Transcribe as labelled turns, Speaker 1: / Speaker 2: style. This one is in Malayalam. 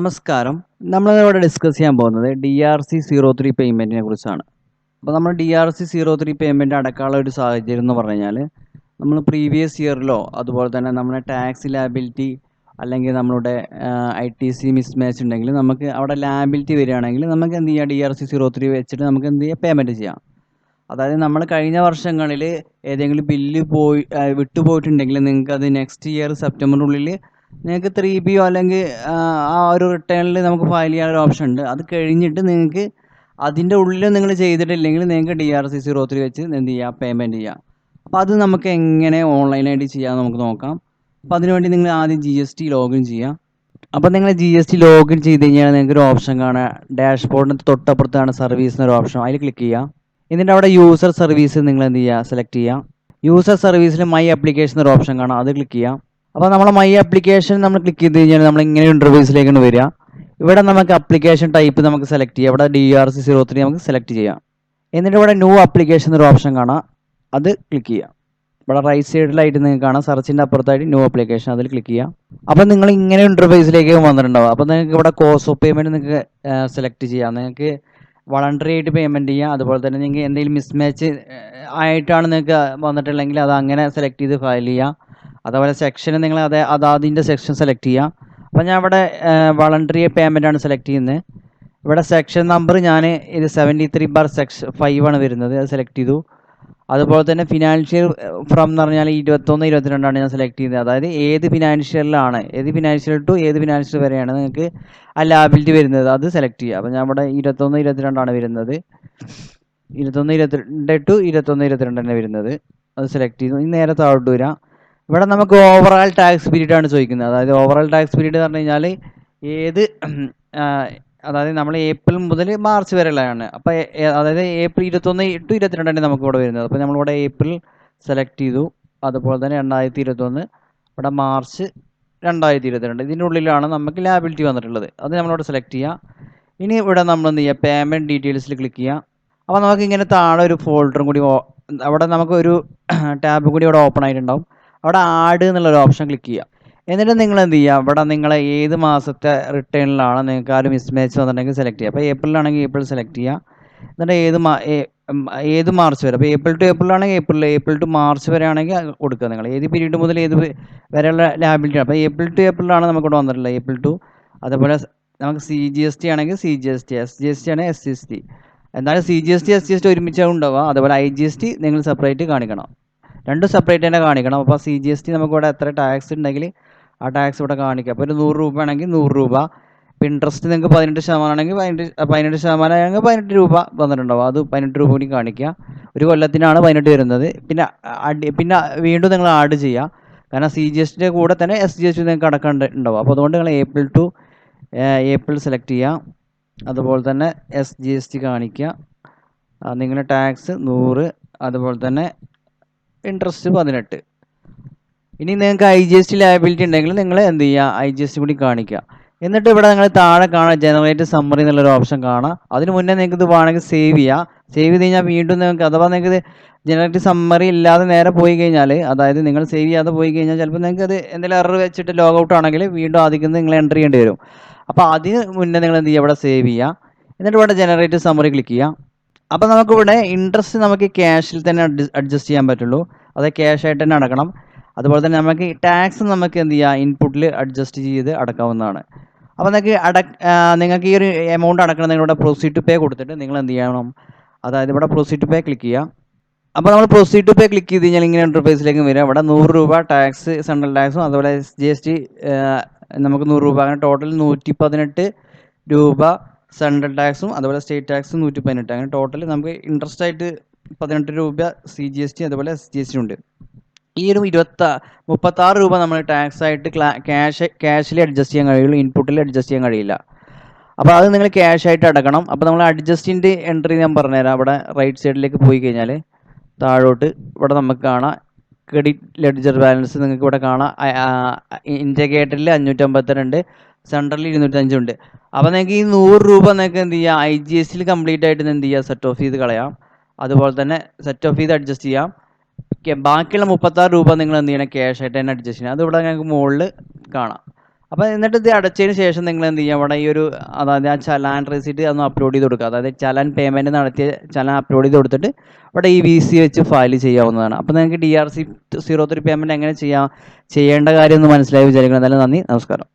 Speaker 1: നമസ്കാരം. നമ്മളിവിടെ ഡിസ്കസ് ചെയ്യാൻ പോകുന്നത് D R C zero three പേയ്മെന്റിനെ കുറിച്ചാണ്. അപ്പോൾ നമ്മൾ D R C zero three payment അടക്കാനുള്ള ഒരു സാഹചര്യം എന്ന് പറഞ്ഞു കഴിഞ്ഞാൽ നമ്മൾ പ്രീവിയസ് ഇയറിലോ അതുപോലെ തന്നെ നമ്മുടെ ടാക്സ് ലാബിലിറ്റി അല്ലെങ്കിൽ നമ്മളുടെ I T C mismatch ഉണ്ടെങ്കിൽ നമുക്ക് അവിടെ ലാബിലിറ്റി വരികയാണെങ്കിൽ നമുക്ക് എന്ത് ചെയ്യാം? D R C zero three വെച്ചിട്ട് നമുക്ക് എന്ത് ചെയ്യാം? പേയ്മെന്റ് ചെയ്യാം. അതായത് നമ്മൾ കഴിഞ്ഞ വർഷങ്ങളിൽ ഏതെങ്കിലും ബില്ല് പോയി വിട്ടുപോയിട്ടുണ്ടെങ്കിൽ നിങ്ങൾക്ക് അത് നെക്സ്റ്റ് ഇയർ സെപ്റ്റംബറിനുള്ളിൽ നിങ്ങൾക്ക് ത്രീ ബിയോ അല്ലെങ്കിൽ ആ, ഒരു റിട്ടേണിൽ നമുക്ക് ഫയൽ ചെയ്യാനൊരു ഓപ്ഷൻ ഉണ്ട്. അത് കഴിഞ്ഞിട്ട് നിങ്ങൾക്ക് അതിന്റെ ഉള്ളിൽ നിങ്ങൾ ചെയ്തിട്ടില്ലെങ്കിൽ നിങ്ങൾക്ക് D R C zero three വെച്ച് എന്ത് ചെയ്യാം? പേയ്മെന്റ് ചെയ്യാം. അപ്പോൾ അത് നമുക്ക് എങ്ങനെ ഓൺലൈനായിട്ട് ചെയ്യാമെന്ന് നമുക്ക് നോക്കാം. അപ്പോൾ അതിനുവേണ്ടി നിങ്ങൾ ആദ്യം ജി എസ് ടി ലോഗിൻ ചെയ്യാം. അപ്പോൾ നിങ്ങൾ ജി എസ് ടി ലോഗിൻ ചെയ്ത് കഴിഞ്ഞാൽ നിങ്ങൾക്ക് ഒരു ഓപ്ഷൻ കാണാം. ഡാഷ്ബോർഡിന് തൊട്ടപ്പുറത്താണ് സർവീസ് എന്നൊരു ഓപ്ഷൻ അതിൽ ക്ലിക്ക് ചെയ്യുക എന്നിട്ട് അവിടെ യൂസർ സർവീസ് നിങ്ങൾ എന്ത് ചെയ്യുക സെലക്ട് ചെയ്യുക യൂസർ സർവീസിൽ മൈ അപ്ലിക്കേഷൻ എന്നൊരു ഓപ്ഷൻ കാണാം. അത് ക്ലിക്ക് ചെയ്യാം. അപ്പോൾ നമ്മൾ മൈ അപ്ലിക്കേഷൻ നമ്മൾ ക്ലിക്ക് ചെയ്ത് കഴിഞ്ഞാൽ നമ്മൾ ഇങ്ങനെ ഇന്റർവ്യൂസിലേക്കാണ് വരിക. ഇവിടെ നമുക്ക് അപ്ലിക്കേഷൻ ടൈപ്പ് നമുക്ക് സെലക്ട് ചെയ്യാം. ഇവിടെ D R C zero three നമുക്ക് സെലക്ട് ചെയ്യാം. എന്നിട്ട് ഇവിടെ ന്യൂ അപ്ലിക്കേഷൻ എന്നൊരു ഓപ്ഷൻ കാണാം. അത് ക്ലിക്ക് ചെയ്യാം. ഇവിടെ റൈറ്റ് സൈഡിലായിട്ട് നിങ്ങൾക്ക് കാണാം. സെർച്ചിന്റെ അപ്പുറത്തായിട്ട് ന്യൂ അപ്ലിക്കേഷൻ അതിൽ ക്ലിക്ക് ചെയ്യാം. അപ്പോൾ നിങ്ങൾ ഇങ്ങനെ ഇന്റർഫേസിലേക്ക് വന്നിട്ടുണ്ടാവും. അപ്പോൾ നിങ്ങൾക്ക് ഇവിടെ കോസ് ഓഫ് പേയ്മെന്റ് നിങ്ങൾക്ക് സെലക്ട് ചെയ്യാം. നിങ്ങൾക്ക് വളണ്ടറി ആയിട്ട് പേയ്മെന്റ് ചെയ്യാം. അതുപോലെ തന്നെ നിങ്ങൾക്ക് എന്തെങ്കിലും മിസ്മാച്ച് ആയിട്ടാണ് നിങ്ങൾക്ക് വന്നിട്ടുള്ളെങ്കിൽ അത് അങ്ങനെ സെലക്ട് ചെയ്ത് ഫയൽ ചെയ്യാം. അതുപോലെ സെക്ഷൻ നിങ്ങൾ അതേ അതാതിന്റെ സെക്ഷൻ സെലക്ട് ചെയ്യുക. അപ്പോൾ ഞാൻ ഇവിടെ വളണ്ടറി പേയ്മെന്റ് ആണ് സെലക്ട് ചെയ്യുന്നത്. ഇവിടെ സെക്ഷൻ നമ്പർ ഞാൻ ഇത് seventy three bar section five ആണ് വരുന്നത്. അത് സെലക്ട് ചെയ്തു. അതുപോലെ തന്നെ ഫിനാൻഷ്യൽ ഫ്രം എന്ന് പറഞ്ഞാൽ ഇരുപത്തൊന്ന് ഇരുപത്തിരണ്ടാണ് ഞാൻ സെലക്ട് ചെയ്തത് അതായത് ഏത് ഫിനാൻഷ്യലിലാണ് ഏത് ഫിനാൻഷ്യൽ ടു ഏത് ഫിനാൻഷ്യൽ വരെയാണ് നിങ്ങൾക്ക് ആ ലാബിലിറ്റി വരുന്നത്. അത് സെലക്ട് ചെയ്യുക. അപ്പോൾ ഞാൻ ഇവിടെ ഇരുപത്തൊന്ന് ഇരുപത്തിരണ്ടാണ് വരുന്നത്. ഇരുപത്തൊന്ന് ഇരുപത്തിരണ്ട് ടു ഇരുപത്തൊന്ന് ഇരുപത്തിരണ്ട് തന്നെ വരുന്നത്. അത് സെലക്ട് ചെയ്തു. ഇനി നേരെ താഴോട്ട് വരാം. ഇവിടെ നമുക്ക് ഓവറാൾ ടാക്സ് പീരീഡ് ആണ് ചോദിക്കുന്നത്. അതായത് ഓവറാൾ ടാക്സ് പീരീഡ് എന്ന് പറഞ്ഞു കഴിഞ്ഞാൽ ഏത് അതായത് നമ്മൾ ഏപ്രിൽ മുതൽ മാർച്ച് വരെയുള്ളതാണ്. അപ്പോൾ അതായത് ഏപ്രിൽ ഇരുപത്തൊന്ന് ടു ഇരുപത്തിരണ്ടാണ് നമുക്ക് ഇവിടെ വരുന്നത്. അപ്പോൾ നമ്മളിവിടെ ഏപ്രിൽ സെലക്ട് ചെയ്തു. അതുപോലെ തന്നെ രണ്ടായിരത്തി ഇരുപത്തൊന്ന് ഇവിടെ മാർച്ച് രണ്ടായിരത്തി ഇരുപത്തിരണ്ട്. ഇതിന്റെ ഉള്ളിലാണ് നമുക്ക് ലാബിലിറ്റി വന്നിട്ടുള്ളത്. അത് നമ്മളിവിടെ സെലക്ട് ചെയ്യുക ഇനി ഇവിടെ നമ്മൾ എന്ത് ചെയ്യുക പേയ്മെന്റ് ഡീറ്റെയിൽസിൽ ക്ലിക്ക് ചെയ്യുക അപ്പോൾ നമുക്ക് ഇങ്ങനെ താഴെ ഒരു ഫോൾഡറും കൂടി അവിടെ നമുക്ക് ഒരു ടാബും കൂടി ഇവിടെ ഓപ്പൺ ആയിട്ടുണ്ടാവും. അവിടെ ആഡ് എന്നുള്ള ഒരു ഓപ്ഷൻ ക്ലിക്ക് ചെയ്യുക. എന്നിട്ട് നിങ്ങൾ എന്ത് ചെയ്യുക? ഇവിടെ നിങ്ങൾ ഏത് മാസത്തെ റിട്ടേണിലാണ് നിങ്ങൾക്ക് ആ ഒരു മിസ്മാച്ച് വന്നിട്ടുണ്ടെങ്കിൽ സെലക്ട് ചെയ്യുക. അപ്പോൾ ഏപ്രിലാണെങ്കിൽ ഏപ്രിൽ സെലക്ട് ചെയ്യുക. എന്നിട്ട് ഏത് മാ ഏത് മാർച്ച് വരെ? അപ്പോൾ ഏപ്രിൽ ടു ഏപ്രിൽ ആണെങ്കിൽ ഏപ്രിൽ ഏപ്രിൽ ടു മാർച്ച് വരെ ആണെങ്കിൽ കൊടുക്കുക നിങ്ങൾ. ഏത് പീരീഡ് മുതൽ ഏത് വരെയുള്ള ലാബിലിറ്റി ആണ്. അപ്പോൾ ഏപ്രിൽ ടു ഏപ്രിലാണ് നമുക്ക് ഇവിടെ വന്നിട്ടുള്ളത്. ഏപ്രിൽ ടു അതേപോലെ നമുക്ക് സി ജി എസ് ടി ആണെങ്കിൽ C G S T S G S T ആണെങ്കിൽ എസ് ജി എസ് ടി എന്നാലും C G S T S G S T ഒരുമിച്ചാണ് ഉണ്ടാവുക. അതുപോലെ ഐ ജി എസ് ടി നിങ്ങൾ സെപ്പറേറ്റ് കാണിക്കണം. രണ്ടും സെപ്പറേറ്റ് തന്നെ കാണിക്കണം. അപ്പോൾ സി ജി എസ് ടി നമുക്ക് ഇവിടെ എത്ര ടാക്സ് ഉണ്ടെങ്കിൽ ആ ടാക്സ് ഇവിടെ കാണിക്കുക അപ്പോൾ ഒരു നൂറ് രൂപ ആണെങ്കിൽ നൂറ് രൂപ. ഇപ്പോൾ ഇൻട്രസ്റ്റ് നിങ്ങൾക്ക് പതിനെട്ട് ശതമാനം ആണെങ്കിൽ പതിനെട്ട് പതിനെട്ട് ശതമാനം ആണെങ്കിൽ പതിനെട്ട് രൂപ വന്നിട്ടുണ്ടാവും. അത് പതിനെട്ട് രൂപ കൂടി കാണിക്കുക. ഒരു കൊല്ലത്തിനാണ് പതിനെട്ട് വരുന്നത്. പിന്നെ അടി പിന്നെ വീണ്ടും നിങ്ങൾ ആഡ് ചെയ്യുക. കാരണം സി ജി എസ് ടിന്റെ കൂടെ തന്നെ എസ് ജി എസ് ടി നിങ്ങൾക്ക് അടക്കം ഉണ്ടാവും. അപ്പോൾ അതുകൊണ്ട് നിങ്ങൾ ഏപ്രിൽ ടു ഏപ്രിൽ സെലക്ട് ചെയ്യുക. അതുപോലെ തന്നെ എസ് ജി എസ് ടി കാണിക്കുക. നിങ്ങളുടെ ടാക്സ് നൂറ്. അതുപോലെ തന്നെ ഇൻട്രസ്റ്റ് പതിനെട്ട്. ഇനി നിങ്ങൾക്ക് I G S T liability ഉണ്ടെങ്കിൽ നിങ്ങൾ എന്ത് ചെയ്യുക? ഐ ജി എസ് ടി കൂടി കാണിക്കുക. എന്നിട്ട് ഇവിടെ നിങ്ങൾ താഴെ കാണാം ജനറേറ്റ് സമ്മറി എന്നുള്ളൊരു ഓപ്ഷൻ കാണാം അതിന് മുന്നേ നിങ്ങൾക്ക് ഇത് വേണമെങ്കിൽ സേവ് ചെയ്യുക സേവ് ചെയ്ത് കഴിഞ്ഞാൽ വീണ്ടും നിങ്ങൾക്ക് അഥവാ നിങ്ങൾക്ക് ജനറേറ്റ് സമ്മറി ഇല്ലാതെ നേരെ പോയി കഴിഞ്ഞാൽ അതായത് നിങ്ങൾ സേവ് ചെയ്യാതെ പോയി കഴിഞ്ഞാൽ ചിലപ്പോൾ നിങ്ങൾക്ക് അത് എന്തെങ്കിലും എറർ വെച്ചിട്ട് ലോഗ് ഔട്ട് ആണെങ്കിൽ വീണ്ടും ആദ്യം നിങ്ങൾ എന്റർ ചെയ്യേണ്ടി വരും. അപ്പോൾ അതിന് മുന്നേ നിങ്ങൾ എന്ത് ചെയ്യുക? ഇവിടെ സേവ് ചെയ്യുക. എന്നിട്ട് ഇവിടെ ജനറേറ്റ് സമ്മറി ക്ലിക്ക് ചെയ്യാം അപ്പോൾ നമുക്കിവിടെ ഇൻട്രസ്റ്റ് നമുക്ക് ക്യാഷിൽ തന്നെ അഡ്ജസ്റ്റ് ചെയ്യാൻ പറ്റുള്ളൂ. അത് ക്യാഷ് ആയിട്ട് തന്നെ അടക്കണം. അതുപോലെ തന്നെ നമുക്ക് ടാക്സ് നമുക്ക് എന്ത് ചെയ്യാം? ഇൻപുട്ടിൽ അഡ്ജസ്റ്റ് ചെയ്ത് അടക്കാവുന്നതാണ്. അപ്പോൾ നിങ്ങൾക്ക് അട നിങ്ങൾക്ക് ഈ ഒരു എമൗണ്ട് അടക്കണം. നിങ്ങളുടെ പ്രൊസീഡ് ടു പേ കൊടുത്തിട്ട് നിങ്ങൾ എന്ത് ചെയ്യണം? അതായത് ഇവിടെ പ്രൊസീഡ് ടു പേ ക്ലിക്ക് ചെയ്യാം. അപ്പോൾ നമ്മൾ പ്രൊസീഡ് ടു പേ ക്ലിക്ക് ചെയ്ത് കഴിഞ്ഞാൽ ഇങ്ങനെ ഇന്റർഫേസിലേക്ക് വരിക ഇവിടെ നൂറ് രൂപ ടാക്സ് സെൻട്രൽ ടാക്സും അതുപോലെ ജി എസ് ടി നമുക്ക് നൂറ് രൂപ. അങ്ങനെ ടോട്ടൽ നൂറ്റി പതിനെട്ട് രൂപ സെൻട്രൽ ടാക്സും അതുപോലെ സ്റ്റേറ്റ് ടാക്സും നൂറ്റി പതിനെട്ട് അങ്ങനെ ടോട്ടൽ നമുക്ക് ഇൻട്രസ്റ്റ് ആയിട്ട് പതിനെട്ട് രൂപ സി ജി എസ് ടി അതുപോലെ എസ് ജി എസ് ടി ഉണ്ട്. ഈ ഒരു ഇരുപത്ത മുപ്പത്താറ് രൂപ നമ്മൾ ടാക്സ് ആയിട്ട് ക്യാഷ് ക്യാഷിൽ അഡ്ജസ്റ്റ് ചെയ്യാൻ കഴിയുള്ളൂ ഇൻപുട്ടിൽ അഡ്ജസ്റ്റ് ചെയ്യാൻ കഴിയില്ല. അപ്പോൾ അത് നിങ്ങൾ ക്യാഷ് ആയിട്ട് അടക്കണം. അപ്പോൾ നമ്മൾ അഡ്ജസ്റ്റിന്റെ എൻട്രി ഞാൻ പറഞ്ഞുതരാം. അവിടെ റൈറ്റ് സൈഡിലേക്ക് പോയി കഴിഞ്ഞാൽ താഴോട്ട് ഇവിടെ നമുക്ക് കാണാം. ക്രെഡിറ്റ് ലെഡ്ജർ ബാലൻസ് നിങ്ങൾക്ക് ഇവിടെ കാണാം. ഇന്റഗേറ്ററിൽ അഞ്ഞൂറ്റമ്പത്തിരണ്ട് സെൻട്രലിൽ ഇരുന്നൂറ്റഞ്ചുണ്ട് അപ്പോൾ നിങ്ങൾക്ക് ഈ നൂറ് രൂപ നിങ്ങൾക്ക് എന്ത് ചെയ്യാം? ഐ ജി എസ് ടിയിൽ കംപ്ലീറ്റ് ആയിട്ട് എന്ത് ചെയ്യാം? സെറ്റ് ഓഫ് ചെയ്ത് കളയാം. അതുപോലെ തന്നെ സെറ്റ് ഓഫ് ചെയ്ത് അഡ്ജസ്റ്റ് ചെയ്യാം. ബാക്കിയുള്ള മുപ്പത്താറ് രൂപ നിങ്ങൾ എന്ത് ചെയ്യണം? ക്യാഷ് ആയിട്ട് തന്നെ അഡ്ജസ്റ്റ് ചെയ്യണം. അത് ഇവിടെ ഞങ്ങൾക്ക് മുകളിൽ കാണാം. അപ്പോൾ എന്നിട്ട് ഇത് അടച്ചതിന് ശേഷം നിങ്ങൾ എന്ത് ചെയ്യുക അവിടെ ഈ ഒരു അതായത് ആ ചലാൻ റെസിറ്റ് ഒന്ന് അപ്ലോഡ് ചെയ്ത് കൊടുക്കുക. അതായത് ചലാൻ പേയ്മെന്റ് നടത്തിയ ചലാൻ അപ്ലോഡ് ചെയ്ത് കൊടുത്തിട്ട് അവിടെ ഈ വി സി വെച്ച് ഫയൽ ചെയ്യാവുന്നതാണ്. അപ്പോൾ നിങ്ങൾക്ക് D R C zero three payment എങ്ങനെ ചെയ്യാം? ചെയ്യേണ്ട കാര്യം ഒന്ന് മനസ്സിലായി വിചാരിക്കണം. എന്തായാലും നന്ദി. നമസ്കാരം.